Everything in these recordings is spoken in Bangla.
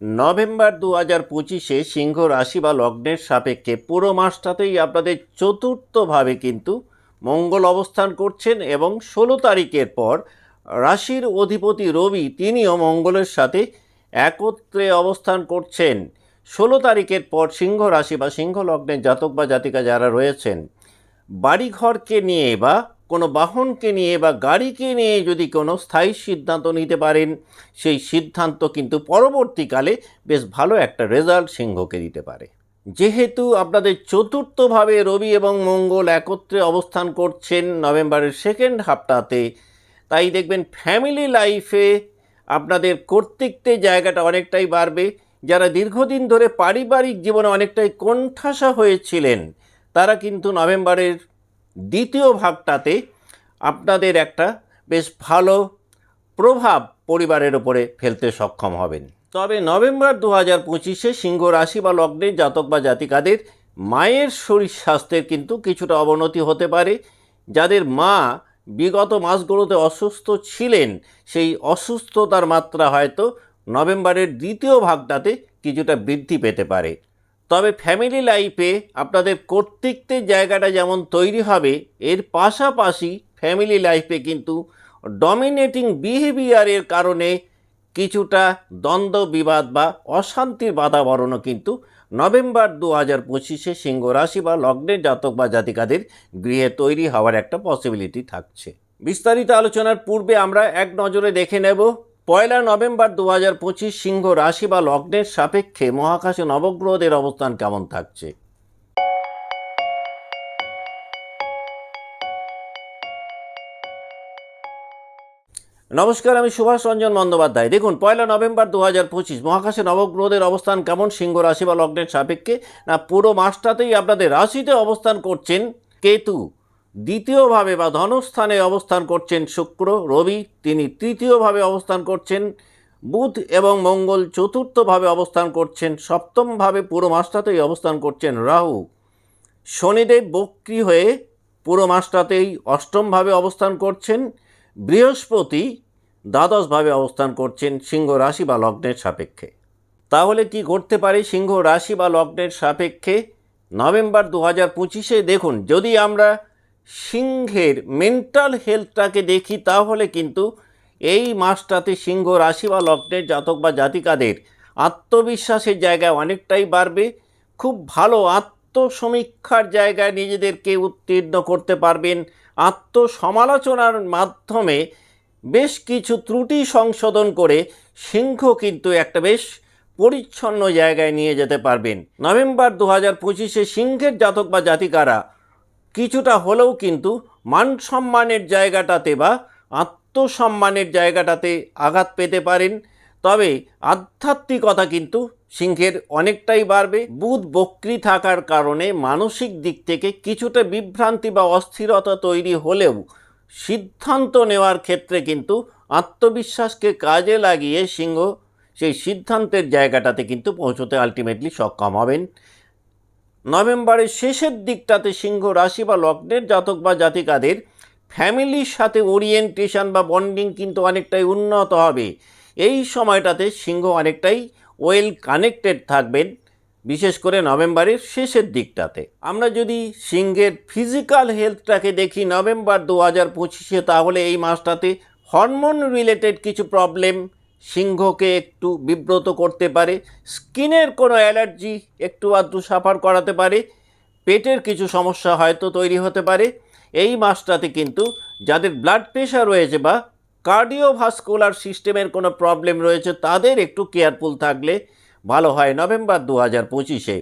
নভেম্বর দু হাজার পঁচিশে সিংহ রাশি বা লগ্নের সাপেক্ষে পুরো মাসটাতেই আপনাদের চতুর্থভাবে কিন্তু মঙ্গল অবস্থান করছেন এবং ষোলো তারিখের পর রাশির অধিপতি রবি তিনিও মঙ্গলের সাথে একত্রে অবস্থান করছেন। ষোলো তারিখের পর সিংহ রাশি বা সিংহ লগ্নের জাতক বা জাতিকা যারা রয়েছেন, বাড়িঘরকে নিয়ে বা কোনো বাহনকে নিয়ে বা গাড়িকে নিয়ে যদি কোনো স্থায়ী সিদ্ধান্ত নিতে পারেন, সেই সিদ্ধান্ত কিন্তু পরবর্তীকালে বেশ ভালো একটা রেজাল্ট সিংহকে দিতে পারে। যেহেতু আপনাদের চতুর্থভাবে রবি এবং মঙ্গল একত্রে অবস্থান করছেন নভেম্বরের সেকেন্ড হাফটাতে তাই দেখবেন ফ্যামিলি লাইফে আপনাদের কর্তৃত্বের জায়গাটা অনেকটাই বাড়বে। যারা দীর্ঘদিন ধরে পারিবারিক জীবনে অনেকটাই কোণঠাসা হয়েছিলেন, তারা কিন্তু নভেম্বরের দ্বিতীয় ভাগটাতে আপনাদের একটা বেশ ভালো প্রভাব পরিবারের ওপরে ফেলতে সক্ষম হবেন। তবে নভেম্বর দু হাজার পঁচিশে সিংহ রাশি বা লগ্নের জাতক বা জাতিকাদের মায়ের শরীর স্বাস্থ্যের কিন্তু কিছুটা অবনতি হতে পারে। যাদের মা বিগত মাসগুলোতে অসুস্থ ছিলেন, সেই অসুস্থতার মাত্রা হয়তো নভেম্বরের দ্বিতীয় ভাগটাতে কিছুটা বৃদ্ধি পেতে পারে। তবে ফ্যামিলি লাইফে আপনাদের কর্তৃত্বের জায়গাটা যেমন তৈরি হবে, এর পাশাপাশি ফ্যামিলি লাইফে কিন্তু ডমিনেটিং বিহেভিয়ারের কারণে কিছুটা দ্বন্দ্ব, বিবাদ বা অশান্তির বাতাবরণও কিন্তু নভেম্বর দু হাজার পঁচিশে সিংহ বা লগ্নের জাতক বা জাতিকাদের গৃহে তৈরি হওয়ার একটা পসিবিলিটি থাকছে। বিস্তারিত আলোচনার পূর্বে আমরা এক নজরে দেখে নেব পয়লা নভেম্বর দু হাজার পঁচিশ সিংহ রাশি বা লগ্নের সাপেক্ষে মহাকাশে নবগ্রহদের অবস্থান কেমন থাকছে? নমস্কার, আমি সুভাষ রঞ্জন বন্দ্যোপাধ্যায়। দেখুন, পয়লা নভেম্বর দু হাজার পঁচিশ মহাকাশে নবগ্রহদের অবস্থান কেমন? সিংহ রাশি বা লগ্নের সাপেক্ষে? না, পুরো মাসটাতেই আপনাদের রাশিতে অবস্থান করছেন কেতু। দ্বিতীয়ভাবে বা ধনস্থানে অবস্থান করছেন শুক্র, রবি। তিনি তৃতীয়ভাবে অবস্থান করছেন বুধ এবং মঙ্গল। চতুর্থভাবে অবস্থান করছেন, সপ্তমভাবে পুরো মাসটাতেই অবস্থান করছেন রাহু। শনিদেব বক্রি হয়ে পুরো মাসটাতেই অষ্টমভাবে অবস্থান করছেন। বৃহস্পতি দ্বাদশভাবে অবস্থান করছেন সিংহ রাশি বা লগ্নের সাপেক্ষে। তাহলে কি করতে পারে সিংহ রাশি বা লগ্নের সাপেক্ষে? নভেম্বর দু হাজার পঁচিশে দেখুন, যদি আমরা সিংহের মেন্টাল হেলথটাকে দেখি, তাহলে কিন্তু এই মাসটাতে সিংহ রাশি বা লগ্নের জাতক বা জাতিকাদের আত্মবিশ্বাসের জায়গায় অনেকটাই বাড়বে। খুব ভালো আত্মসমীক্ষার জায়গায় নিজেদেরকে উত্তীর্ণ করতে পারবেন। আত্মসমালোচনার মাধ্যমে বেশ কিছু ত্রুটি সংশোধন করে সিংহ কিন্তু একটা বেশ পরিচ্ছন্ন জায়গায় নিয়ে যেতে পারবেন। নভেম্বর দু হাজার পঁচিশে সিংহের জাতক বা জাতিকারা কিছুটা হলেও কিন্তু মান সম্মানের জায়গাটাতে বা আত্মসম্মানের জায়গাটাতে আঘাত পেতে পারেন। তবে আধ্যাত্মিকতা কিন্তু সিংহের অনেকটাই বাড়বে। বুধ বক্রি থাকার কারণে মানসিক দিক থেকে কিছুটা বিভ্রান্তি বা অস্থিরতা তৈরি হলেও সিদ্ধান্ত নেওয়ার ক্ষেত্রে কিন্তু আত্মবিশ্বাসকে কাজে লাগিয়ে সিংহ সেই সিদ্ধান্তের জায়গাটাতে কিন্তু পৌঁছতে আলটিমেটলি সক্ষম হবেন। নভেম্বরের শেষের দিকটাতে সিংহ রাশি বা লগ্নের জাতক বা জাতিকাদের ফ্যামিলির সাথে ওরিয়েন্টেশন বা বন্ডিং কিন্তু অনেকটাই উন্নত হবে। এই সময়টাতে সিংহ অনেকটাই ওয়েল কানেক্টেড থাকবেন, বিশেষ করে নভেম্বরের শেষের দিকটাতে। আমরা যদি সিংহের ফিজিক্যাল হেলথটাকে দেখি নভেম্বর দু হাজার পঁচিশে, তাহলে এই মাসটাতে হরমোন রিলেটেড কিছু প্রবলেম সিংহকে একটু বিব্রত করতে পারে, স্কিনের কোনো অ্যালার্জি একটু আধটু সাফার করাতে পারে, পেটের কিছু সমস্যা হয়তো তৈরি হতে পারে। এই মাসটাতে কিন্তু যাদের ব্লাড প্রেশার রয়েছে বা কার্ডিওভাস্কুলার সিস্টেমের কোনো প্রবলেম রয়েছে, তাদের একটু কেয়ারফুল থাকলে ভালো হয় নভেম্বর দু হাজার পঁচিশে।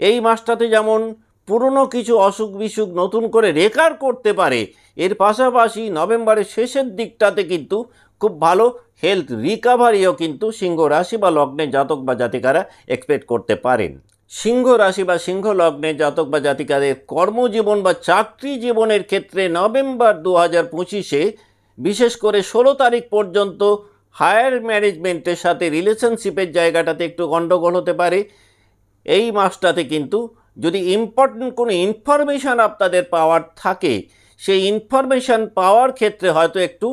এই মাসটাতে যেমন পুরনো কিছু অসুখ বিসুখ নতুন করে রেকার করতে পারে, এর পাশাপাশি নভেম্বরের শেষের দিকটাতে কিন্তু খুব ভালো হেলথ রিকাভারিও কিন্তু সিংহ রাশি বা লগ্নে জাতক বা জাতিকারা এক্সপেক্ট করতে পারেন। সিংহ রাশি বা সিংহ লগ্নে জাতক বা জাতিকাদের কর্মজীবন বা চাকরি জীবনের ক্ষেত্রে নভেম্বর দু হাজার পঁচিশে বিশেষ করে ষোলো তারিখ পর্যন্ত হায়ার ম্যানেজমেন্টের সাথে রিলেশনশিপের জায়গাটাতে একটু গণ্ডগোল হতে পারে। এই মাসটাতে কিন্তু যদি ইম্পর্টেন্ট কোনো ইনফরমেশান আপনাদের পাওয়ার থাকে, সেই ইনফরমেশান পাওয়ার ক্ষেত্রে হয়তো একটু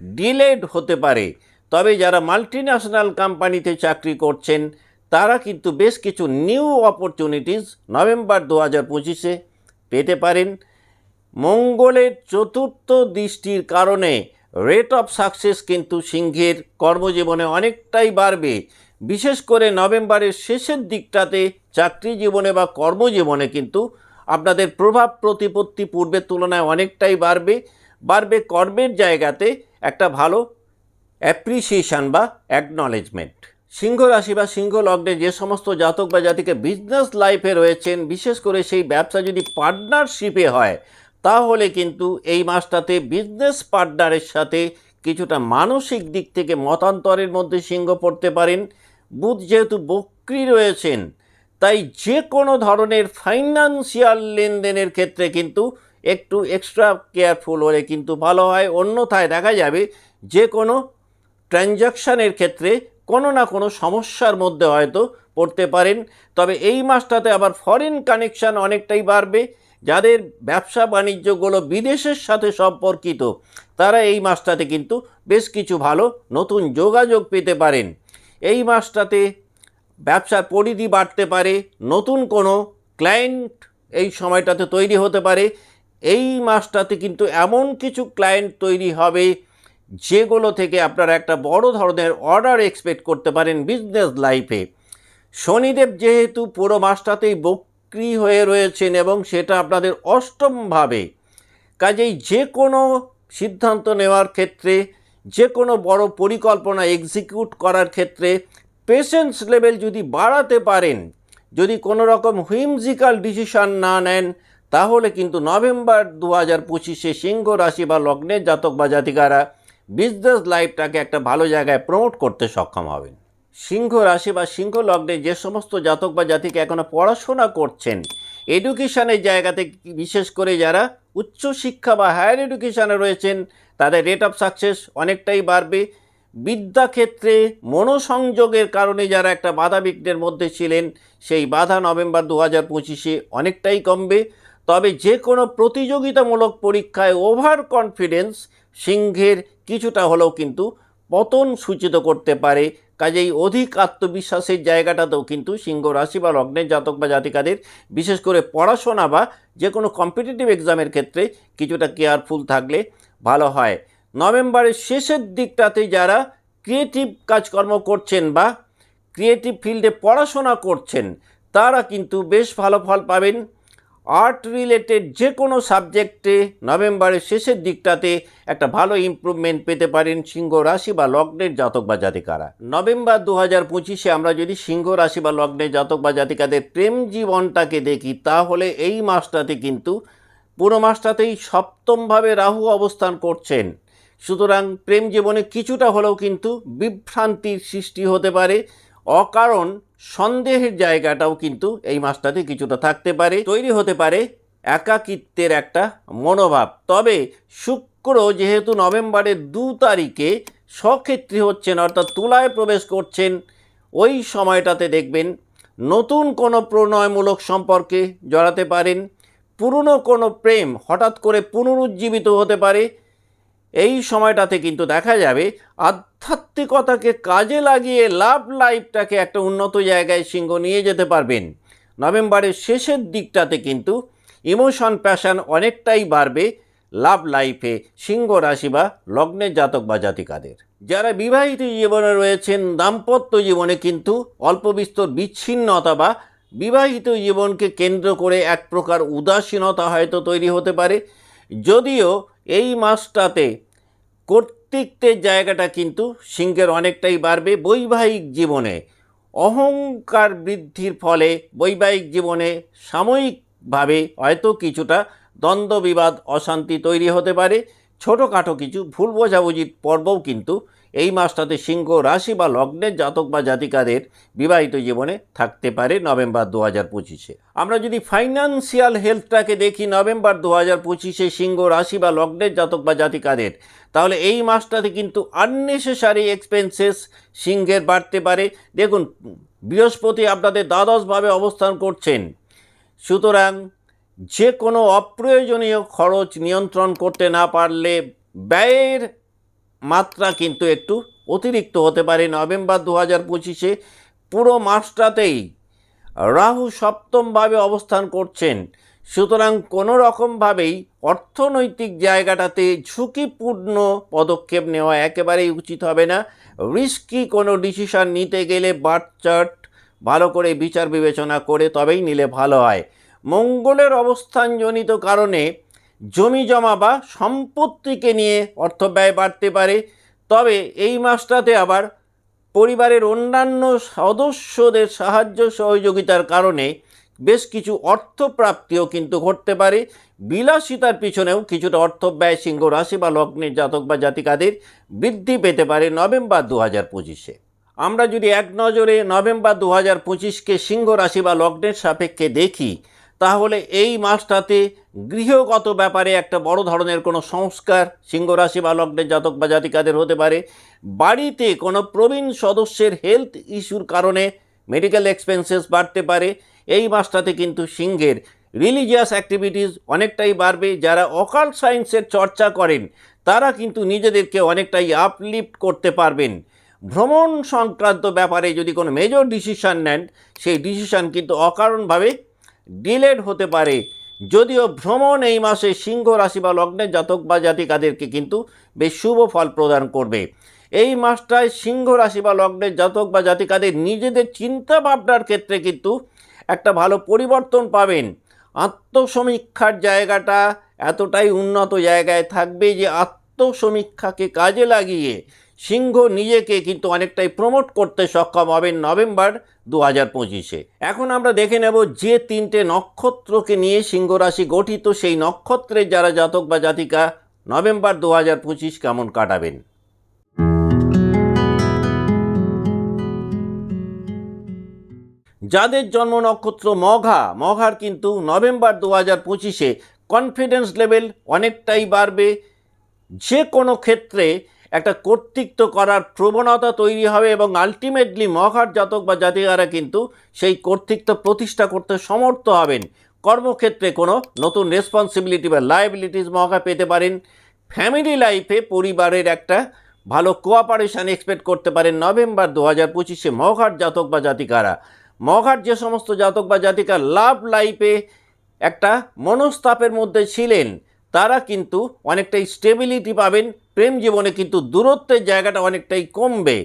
ডিলেড হতে পারে। তবে যারা মাল্টি ন্যাশনাল কোম্পানিতে চাকরি করছেন, তারা কিন্তু বেশ কিছু নিউ অপরচুনিটিস নভেম্বর দু হাজার পঁচিশে পেতে পারেন। মঙ্গলের চতুর্থ দৃষ্টির কারণে রেট অফ সাকসেস কিন্তু সিংহের কর্মজীবনে অনেকটাই বাড়বে। বিশেষ করে নভেম্বরের শেষের দিকটাতে চাকরি জীবনে বা কর্মজীবনে কিন্তু আপনাদের প্রভাব প্রতিপত্তি পূর্বের তুলনায় অনেকটাই বাড়বে। বাড়বে কর্মের জায়গাতে একটা ভালো অ্যাপ্রিসিয়েশন বা অ্যাকনলেজমেন্ট সিংহ রাশি বা সিংহ লগ্নে যে সমস্ত জাতক বা জাতিকে বিজনেস লাইফে রয়েছেন, বিশেষ করে সেই ব্যবসা যদি পার্টনারশিপে হয়, তাহলে কিন্তু এই মাসটাতে বিজনেস পার্টনারের সাথে কিছুটা মানসিক দিক থেকে মতান্তরের মধ্যে সিংহ পড়তে পারেন। বুধ যেহেতু বক্রি রয়েছেন, তাই যে কোনো ধরনের ফাইন্যান্সিয়াল লেনদেনের ক্ষেত্রে কিন্তু একটু এক্সট্রা কেয়ারফুল হলে কিন্তু ভালো হয়। অন্যথায় দেখা যাবে যে কোনো ট্রানজাকশানের ক্ষেত্রে কোনো না কোনো সমস্যার মধ্যে হয়তো পড়তে পারেন। তবে এই মাসটাতে আবার ফরেন কানেকশান অনেকটাই বাড়বে। যাদের ব্যবসা বাণিজ্যগুলো বিদেশের সাথে সম্পর্কিত, তারা এই মাসটাতে কিন্তু বেশ কিছু ভালো নতুন যোগাযোগ পেতে পারেন। এই মাসটাতে ব্যবসার পরিধি বাড়তে পারে, নতুন কোনো ক্লায়েন্ট এই সময়টাতে তৈরি হতে পারে। এই মাসটাতে কিন্তু এমন কিছু ক্লায়েন্ট তৈরি হবে যেগুলো থেকে আপনারা একটা বড় ধরনের অর্ডার এক্সপেক্ট করতে পারেন বিজনেস লাইফে শনিদেব যেহেতু পুরো মাসটাতেই বক্রি হয়ে রয়েছেন এবং সেটা আপনাদের অষ্টমভাবে কাজেই যে কোনো সিদ্ধান্ত নেওয়ার ক্ষেত্রে যে কোনো বড় পরিকল্পনা এক্সিকিউট করার ক্ষেত্রে পেশেন্স লেভেল যদি বাড়াতে পারেন, যদি কোনো রকম হুইমজিক্যাল ডিসিশন না নেন তাহলে কিন্তু নভেম্বর দু হাজার পঁচিশে সিংহ রাশি বা লগ্নের জাতক বা জাতিকারা বিজনেস লাইফটাকে একটা ভালো জায়গায় প্রমোট করতে সক্ষম হবেন। সিংহ রাশি বা সিংহ লগ্নে যে সমস্ত জাতক বা জাতিকে এখনও পড়াশোনা করছেন এডুকেশনের জায়গাতে বিশেষ করে যারা উচ্চশিক্ষা বা হায়ার এডুকেশনে রয়েছেন, তাদের রেট অফ সাকসেস অনেকটাই বাড়বে। বিদ্যাক্ষেত্রে মনোসংযোগের কারণে যারা একটা বাধা বিঘ্নের মধ্যে ছিলেন, সেই বাধা নভেম্বর দু হাজার পঁচিশে অনেকটাই কমবে। তবে যে কোনো প্রতিযোগিতামূলক পরীক্ষায় ওভার কনফিডেন্স সিংহের কিছুটা হলেও কিন্তু পতন সূচিত করতে পারে। কাজেই অধিক আত্মবিশ্বাসের জায়গাটাতেও কিন্তু সিংহ রাশি বা লগ্নের জাতক বা জাতিকাদের, বিশেষ করে পড়াশোনা বা যে কোনো কম্পিটিটিভ এক্সামের ক্ষেত্রে কিছুটা কেয়ারফুল থাকলে ভালো হয়। নভেম্বরের শেষের দিকটাতে যারা ক্রিয়েটিভ কাজকর্ম করছেন বা ক্রিয়েটিভ ফিল্ডে পড়াশোনা করছেন, তারা কিন্তু বেশ ভালো ফল পাবেন। আর্ট রিলেটেড যে কোনো সাবজেক্টে নভেম্বরের শেষের দিকটাতে একটা ভালো ইমপ্রুভমেন্ট পেতে পারেন সিংহ রাশি বা লগ্নের জাতক বা জাতিকারা। নভেম্বর দু হাজার পঁচিশে আমরা যদি সিংহ রাশি বা লগ্নের জাতক বা জাতিকাদের প্রেম জীবনটাকে দেখি, তাহলে এই মাসটাতে কিন্তু পুরো মাসটাতেই সপ্তমভাবে রাহু অবস্থান করছেন। সুতরাং প্রেম জীবনে কিছুটা হলেও কিন্তু বিভ্রান্তির সৃষ্টি হতে পারে। অকারণ সন্দেহের জায়গাটাও কিন্তু এই মাসটাতে কিছুটা থাকতে পারে, তৈরি হতে পারে একাকিত্বের একটা মনোভাব। তবে শুক্র যেহেতু নভেম্বরের দু তারিখে সক্ষেত্রী হচ্ছেন, অর্থাৎ তুলায় প্রবেশ করছেন, ওই সময়টাতে দেখবেন নতুন কোনো প্রণয়মূলক সম্পর্কে জড়াতে পারেন, পুরনো কোনো প্রেম হঠাৎ করে পুনরুজ্জীবিত হতে পারে এই সময়টাতে কিন্তু দেখা যাবে আধ্যাত্মিকতাকে কাজে লাগিয়ে লাভ লাইফটাকে একটা উন্নত জায়গায় সিংহ নিয়ে যেতে পারবেন। নভেম্বরের শেষের দিকটাতে কিন্তু ইমোশন প্যাশন অনেকটাই বাড়বে লাভ লাইফে সিংহ রাশি বা লগ্নের জাতক বা জাতিকাদের। যারা বিবাহিত জীবনে রয়েছেন, দাম্পত্য জীবনে কিন্তু অল্প বিস্তর বিচ্ছিন্নতা বা বিবাহিত জীবনকে কেন্দ্র করে এক প্রকার উদাসীনতা হয়তো তৈরি হতে পারে। যদিও এই মাসটাতে কর্তৃত্বের জায়গাটা কিন্তু সিংহের অনেকটাই বাড়বে বৈবাহিক জীবনে। অহংকার বৃদ্ধির ফলে বৈবাহিক জীবনে সাময়িকভাবে হয়তো কিছুটা দ্বন্দ্ব, বিবাদ, অশান্তি তৈরি হতে পারে। ছোটোখাটো কিছু ভুল বোঝাবুঝির পর্বও কিন্তু এই মাসটাতে সিংহ রাশি বা লগ্নের জাতক বা জাতিকাদের বিবাহিত জীবনে থাকতে পারে নভেম্বর দু হাজার পঁচিশে। আমরা যদি ফাইন্যান্সিয়াল হেলথটাকে দেখি নভেম্বর দু হাজার পঁচিশে সিংহ রাশি বা লগ্নের জাতক বা জাতিকাদের, তাহলে এই মাসটাতে কিন্তু আননেসেসারি এক্সপেন্সেস সিংহের বাড়তে পারে। দেখুন, বৃহস্পতি আপনাদের দ্বাদশভাবে অবস্থান করছেন। সুতরাং যে কোনো অপ্রয়োজনীয় খরচ নিয়ন্ত্রণ করতে না পারলে ব্যয়ের মাত্রা কিন্তু একটু অতিরিক্ত হতে পারে। নভেম্বর দু হাজার পঁচিশে পুরো মাসটাতেই রাহু সপ্তমভাবে অবস্থান করছেন। সুতরাং কোনো রকমভাবেই অর্থনৈতিক জায়গাটাতে ঝুঁকিপূর্ণ পদক্ষেপ নেওয়া একেবারেই উচিত হবে না। রিস্কি কোনো ডিসিশন নিতে গেলে বার্থ চার্ট ভালো করে বিচার বিবেচনা করে তবেই নিলে ভালো হয়। মঙ্গলের অবস্থানজনিত কারণে জমি জমা বা সম্পত্তিকে নিয়ে অর্থ ব্যয় বাড়তে পারে। তবে এই মাসটাতে আবার পরিবারের অন্যান্য সদস্যদের সাহায্য সহযোগিতার কারণে বেশ কিছু অর্থপ্রাপ্তিও কিন্তু ঘটতে পারে। বিলাসিতার পিছনেও কিছুটা অর্থ ব্যয় সিংহ রাশি বা লগ্নের জাতক বা জাতিকাদের বৃদ্ধি পেতে পারে নভেম্বর দু হাজার পঁচিশে। আমরা যদি এক নজরে নভেম্বর দু হাজার পঁচিশকে সিংহ রাশি বা লগ্নের সাপেক্ষে দেখি তাহলে এই মাসটাতে গৃহগত ব্যাপারে একটা বড় ধরনের কোনো সংস্কার সিংহ রাশি বা লগ্নের জাতক বা জাতিকাদের হতে পারে। বাড়িতে কোনো প্রবীণ সদস্যের হেলথ ইস্যুর কারণে মেডিকেল এক্সপেন্সেস বাড়তে পারে। এই মাসটাতে কিন্তু সিংহের রিলিজিয়াস অ্যাক্টিভিটিস অনেকটাই বাড়বে। যারা অকাল সায়েন্সের চর্চা করেন, তারা কিন্তু নিজেদেরকে অনেকটাই আপলিফট করতে পারবেন। ভ্রমণ সংক্রান্ত ব্যাপারে যদি কোনো মেজর ডিসিশান নেন, সেই ডিসিশান কিন্তু অকারণভাবে ডিলেড হতে পারে। যদিও ভ্রমণ এই মাসে সিংহ রাশি বা লগ্নের জাতক বা জাতিকাদেরকে কিন্তু বেশ শুভ ফল প্রদান করবে। এই মাসটায় সিংহ রাশি বা লগ্নের জাতক বা জাতিকাদের নিজেদের চিন্তা ভাবনার ক্ষেত্রে কিন্তু একটা ভালো পরিবর্তন পাবেন। আত্মসমীক্ষার জায়গাটা এতটাই উন্নত জায়গায় থাকবে যে আত্মসমীক্ষাকে কাজে লাগিয়ে সিংহ নিজেকে কিন্তু অনেকটাই প্রমোট করতে সক্ষম হবেন নভেম্বর দু হাজার পঁচিশে। এখন আমরা দেখে নেব যে তিনটে নক্ষত্রকে নিয়ে সিংহ রাশি গঠিত, সেই নক্ষত্রের যারা জাতক বা জাতিকা নভেম্বর দু হাজার পঁচিশ কেমন কাটাবেন? যাদের জন্ম নক্ষত্র মঘা, মঘার কিন্তু নভেম্বর দু হাজার পঁচিশে কনফিডেন্স লেভেল অনেকটাই বাড়বে। যে কোনো ক্ষেত্রে একটা কর্তৃত্ব করার প্রবণতা তৈরি হবে এবং আলটিমেটলি মঘার জাতক বা জাতিকারা কিন্তু সেই কর্তৃত্ব প্রতিষ্ঠা করতে সমর্থ হবেন। কর্মক্ষেত্রে কোনো নতুন রেসপন্সিবিলিটি বা লাইবিলিটিস মঘা পেতে পারেন। ফ্যামিলি লাইফে পরিবারের একটা ভালো কোঅপারেশন এক্সপেক্ট করতে পারেন নভেম্বর দু হাজার পঁচিশে মঘার জাতক বা জাতিকারা। মঘার যে সমস্ত জাতক বা জাতিকা লাভ লাইফে একটা মনস্তাপের মধ্যে ছিলেন, তারা কিন্তু অনেকটাই স্টেবিলিটি পাবেন। প্রেম জীবনে কিন্তু দূরত্বের জায়গাটা অনেকটাই কমবে।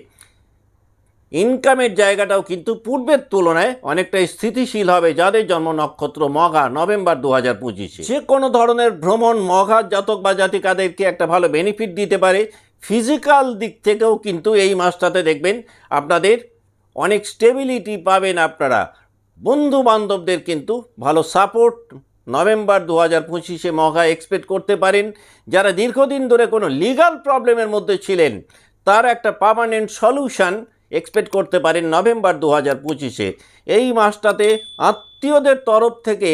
ইনকামের জায়গাটাও কিন্তু পূর্বের তুলনায় অনেকটাই স্থিতিশীল হবে যাদের জন্ম নক্ষত্র মঘা, নভেম্বর দু হাজার পঁচিশে। যে কোনো ধরনের ভ্রমণ মঘার জাতক বা জাতিকাদেরকে একটা ভালো বেনিফিট দিতে পারে। ফিজিক্যাল দিক থেকেও কিন্তু এই মাসটাতে দেখবেন আপনাদের অনেক স্টেবিলিটি পাবেন আপনারা। বন্ধু বান্ধবদের কিন্তু ভালো সাপোর্ট নভেম্বর দু হাজার পঁচিশে মহা এক্সপেক্ট করতে পারেন যারা দীর্ঘদিন ধরে কোনো লিগাল প্রবলেমের মধ্যে ছিলেন, তার একটা পার্মানেন্ট সলিউশন এক্সপেক্ট করতে পারেন নভেম্বর দু হাজার পঁচিশে। এই মাসটাতে আত্মীয়দের তরফ থেকে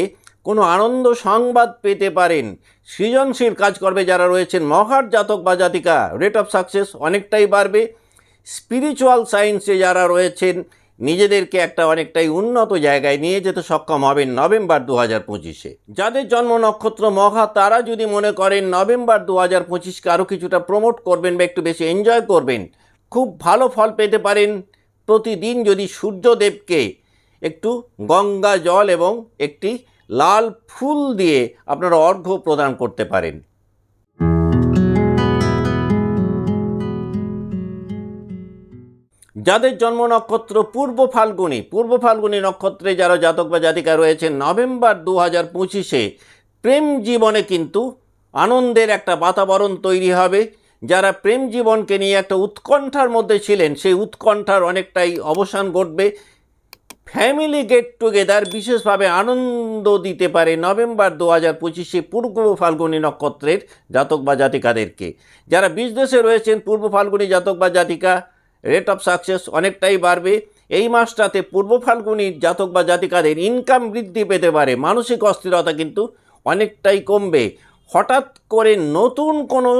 কোনো আনন্দ সংবাদ পেতে পারেন। সৃজনশীল কাজকর্মে যারা রয়েছেন, মহার জাতক বা জাতিকা রেট অফ সাকসেস অনেকটাই বাড়বে। স্পিরিচুয়াল সায়েন্সে যারা রয়েছেন নিজেদেরকে একটা অনেকটাই উন্নত জায়গায় নিয়ে যেতে সক্ষম হবেন নভেম্বর দু হাজার পঁচিশে। যাদের জন্ম নক্ষত্র মঘা, তারা যদি মনে করেন নভেম্বর দু হাজার পঁচিশকে আরও কিছুটা প্রমোট করবেন বা একটু বেশি এনজয় করবেন, খুব ভালো ফল পেতে পারেন। প্রতিদিন যদি সূর্যদেবকে একটু গঙ্গা জল এবং একটি লাল ফুল দিয়ে আপনারা অর্ঘ্য প্রদান করতে পারেন। যাদের জন্ম নক্ষত্র পূর্ব ফাল্গুনি পূর্ব ফাল্গুনি নক্ষত্রে যারা জাতক বা জাতিকা রয়েছেন, নভেম্বর দু হাজার পঁচিশে প্রেম জীবনে কিন্তু আনন্দের একটা বাতাবরণ তৈরি হবে। যারা প্রেম জীবনকে নিয়ে একটা উৎকণ্ঠার মধ্যে ছিলেন, সেই উৎকণ্ঠার অনেকটাই অবসান ঘটবে। ফ্যামিলি গেট টুগেদার বিশেষভাবে আনন্দ দিতে পারে নভেম্বর দু হাজার পঁচিশে পূর্ব ফাল্গুনী নক্ষত্রের জাতক বা জাতিকাদেরকে। যারা বিজনেসে রয়েছেন, পূর্ব ফাল্গুনী জাতক বা জাতিকা রেট অফ সাকসেস অনেকটাই বাড়বে। এই মাসটাতে পূর্ব ফাল্গুনির জাতক বা জাতিকাদের ইনকাম বৃদ্ধি পেতে পারে। মানসিক অস্থিরতা কিন্তু অনেকটাই কমবে। হঠাৎ করে নতুন কোনো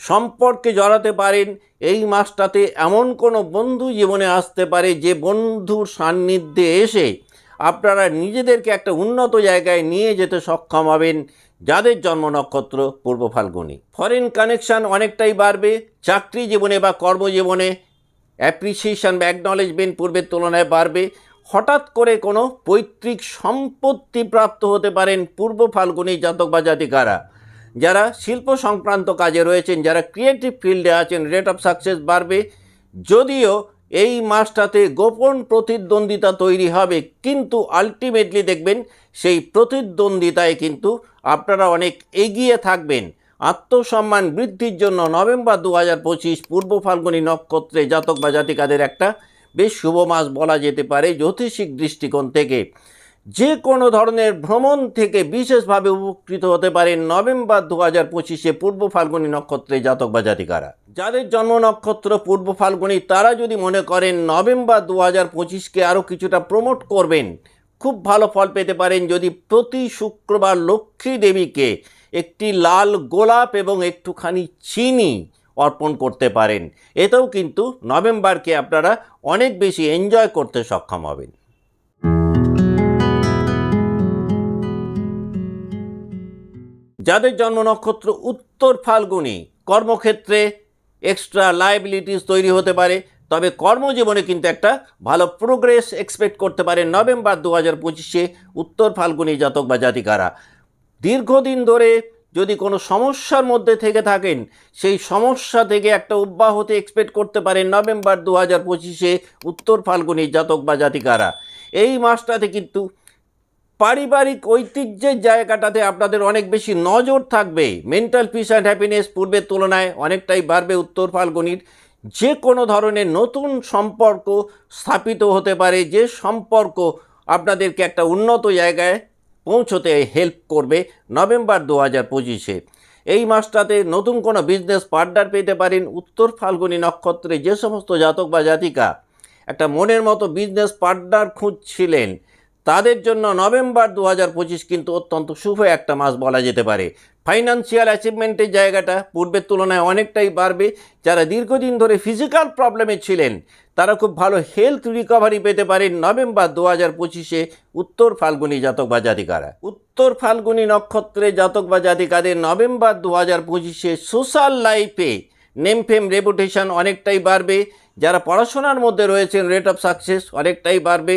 সম্পর্কে জড়াতে পারেন, এই মাসটাতে এমন কোনো বন্ধু জীবনে আসতে পারে যে বন্ধুর সান্নিধ্যে এসে আপনারা নিজেদেরকে একটা উন্নত জায়গায় নিয়ে যেতে সক্ষম হবেন, যাদের জন্ম নক্ষত্র পূর্ব ফাল্গুনি। ফরেন কানেকশন অনেকটাই বাড়বে। চাকরি জীবনে বা কর্মজীবনে অ্যাপ্রিসিয়েশন বা অ্যাকনলেজমেন্ট পূর্বের তুলনায় বাড়বে। হঠাৎ করে কোনো পৈতৃক সম্পত্তি প্রাপ্ত হতে পারেন পূর্ব ফাল্গুনি জাতক বা জাতিকারা। যারা শিল্প সংক্রান্ত কাজে রয়েছেন, যারা ক্রিয়েটিভ ফিল্ডে আছেন রেট অফ সাকসেস বাড়বে। যদিও এই মাসটাতে গোপন প্রতিদ্বন্দ্বিতা তৈরি হবে, কিন্তু আলটিমেটলি দেখবেন সেই প্রতিদ্বন্দ্বিতায় কিন্তু আপনারা অনেক এগিয়ে থাকবেন। আত্মসম্মান বৃদ্ধির জন্য নভেম্বর দু হাজার পঁচিশ পূর্ব ফাল্গুনী নক্ষত্রে জাতক বা জাতিকাদের একটা বেশ শুভ মাস বলা যেতে পারে জ্যোতিষিক দৃষ্টিকোণ থেকে। যে কোনো ধরনের ভ্রমণ থেকে বিশেষভাবে উপকৃত হতে পারেন নভেম্বর দু হাজার পঁচিশে পূর্ব ফাল্গুনী নক্ষত্রে জাতক বা জাতিকারা। যাদের জন্ম নক্ষত্র পূর্ব ফাল্গুনী, তারা যদি মনে করেন নভেম্বর দু হাজার পঁচিশকে আরও কিছুটা প্রমোট করবেন, খুব ভালো ফল পেতে পারেন যদি প্রতি শুক্রবার লক্ষ্মী দেবীকে একটি লাল গোলাপ এবং একটুখানি চিনি অর্পণ করতে পারেন। এতেও কিন্তু নভেম্বরকে আপনারা অনেক বেশি এনজয় করতে সক্ষম হবেন। যাদের জন্ম নক্ষত্র উত্তর ফাল্গুনি, কর্মক্ষেত্রে এক্সট্রা লাইবিলিটিস তৈরি হতে পারে, তবে কর্মজীবনে কিন্তু একটা ভালো প্রোগ্রেস এক্সপেক্ট করতে পারে নভেম্বর দু হাজার পঁচিশে উত্তর ফাল্গুনি জাতক বা জাতিকারা। দীর্ঘদিন ধরে যদি কোনো সমস্যার মধ্যে থেকে থাকেন, সেই সমস্যা থেকে একটা অব্যাহতি এক্সপেক্ট করতে পারেন নভেম্বর দু হাজার পঁচিশে উত্তর ফাল্গুনির জাতক বা জাতিকারা। এই মাসটাতে কিন্তু পারিবারিক ঐতিহ্যের জায়গাটাতে আপনাদের অনেক বেশি নজর থাকবে। মেন্টাল পিস অ্যান্ড হ্যাপিনেস পূর্বের তুলনায় অনেকটাই বাড়বে উত্তর ফাল্গুনির। যে কোনো ধরনের নতুন সম্পর্ক স্থাপিত হতে পারে, যে সম্পর্ক আপনাদেরকে একটা উন্নত জায়গায় পৌঁছতে হেল্প করবে নভেম্বর দু হাজার পঁচিশে। এই মাসটাতে নতুন কোনো বিজনেস পার্টনার পেতে পারেন উত্তর ফাল্গুনি নক্ষত্রে যে সমস্ত জাতক বা জাতিকা একটা মনের মতো বিজনেস পার্টনার খুঁজছিলেন, তাদের জন্য নভেম্বর দু হাজার পঁচিশ কিন্তু অত্যন্ত শুভ একটা মাস বলা যেতে পারে। ফাইন্যান্সিয়াল অ্যাচিভমেন্টের জায়গাটা পূর্বের তুলনায় অনেকটাই বাড়বে। যারা দীর্ঘদিন ধরে ফিজিক্যাল প্রবলেমে ছিলেন, তারা খুব ভালো হেলথ রিকভারি পেতে পারেন নভেম্বর দু হাজার পঁচিশে উত্তর ফাল্গুনি জাতক বা জাতিকারা উত্তর ফাল্গুনি নক্ষত্রে জাতক বা জাতিকাদের নভেম্বর দু হাজার পঁচিশে সোশ্যাল লাইফে নেমফেম রেপুটেশন অনেকটাই বাড়বে। যারা পড়াশোনার মধ্যে রয়েছেন রেট অফ সাকসেস অনেকটাই বাড়বে।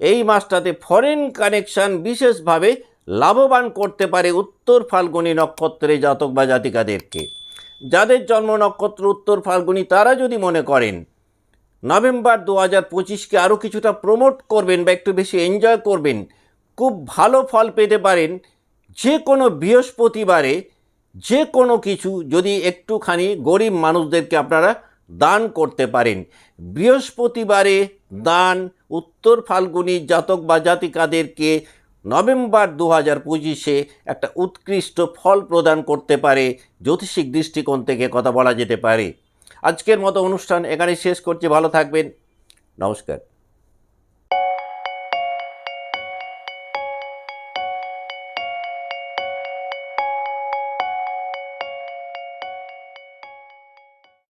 এই মাসটাতে ফরেন কানেকশন বিশেষভাবে লাভবান করতে পারে উত্তর ফাল্গুনি নক্ষত্রে জাতক বা জাতিকাদেরকে। যাদের জন্ম নক্ষত্র উত্তর ফাল্গুনি, তারা যদি মনে করেন, নভেম্বর দু হাজার পঁচিশকে আরও কিছুটা প্রমোট করবেন বা একটু বেশি এনজয় করবেন, খুব ভালো ফল পেতে পারেন, যে কোনো বৃহস্পতিবারে যে কোনো কিছু যদি একটুখানি গরিব মানুষদেরকে আপনারা দান করতে পারেন। বৃহস্পতিবারে দান উত্তর ফাল্গুনি জাতক বা জাতিকাদেরকে নভেম্বর দু হাজার পঁচিশে একটা উৎকৃষ্ট ফল প্রদান করতে পারে, জ্যোতিষিক দৃষ্টিকোণ থেকে কথা বলা যেতে পারে। আজকের মতো অনুষ্ঠান এখানে শেষ করছি, ভালো থাকবেন। নমস্কার।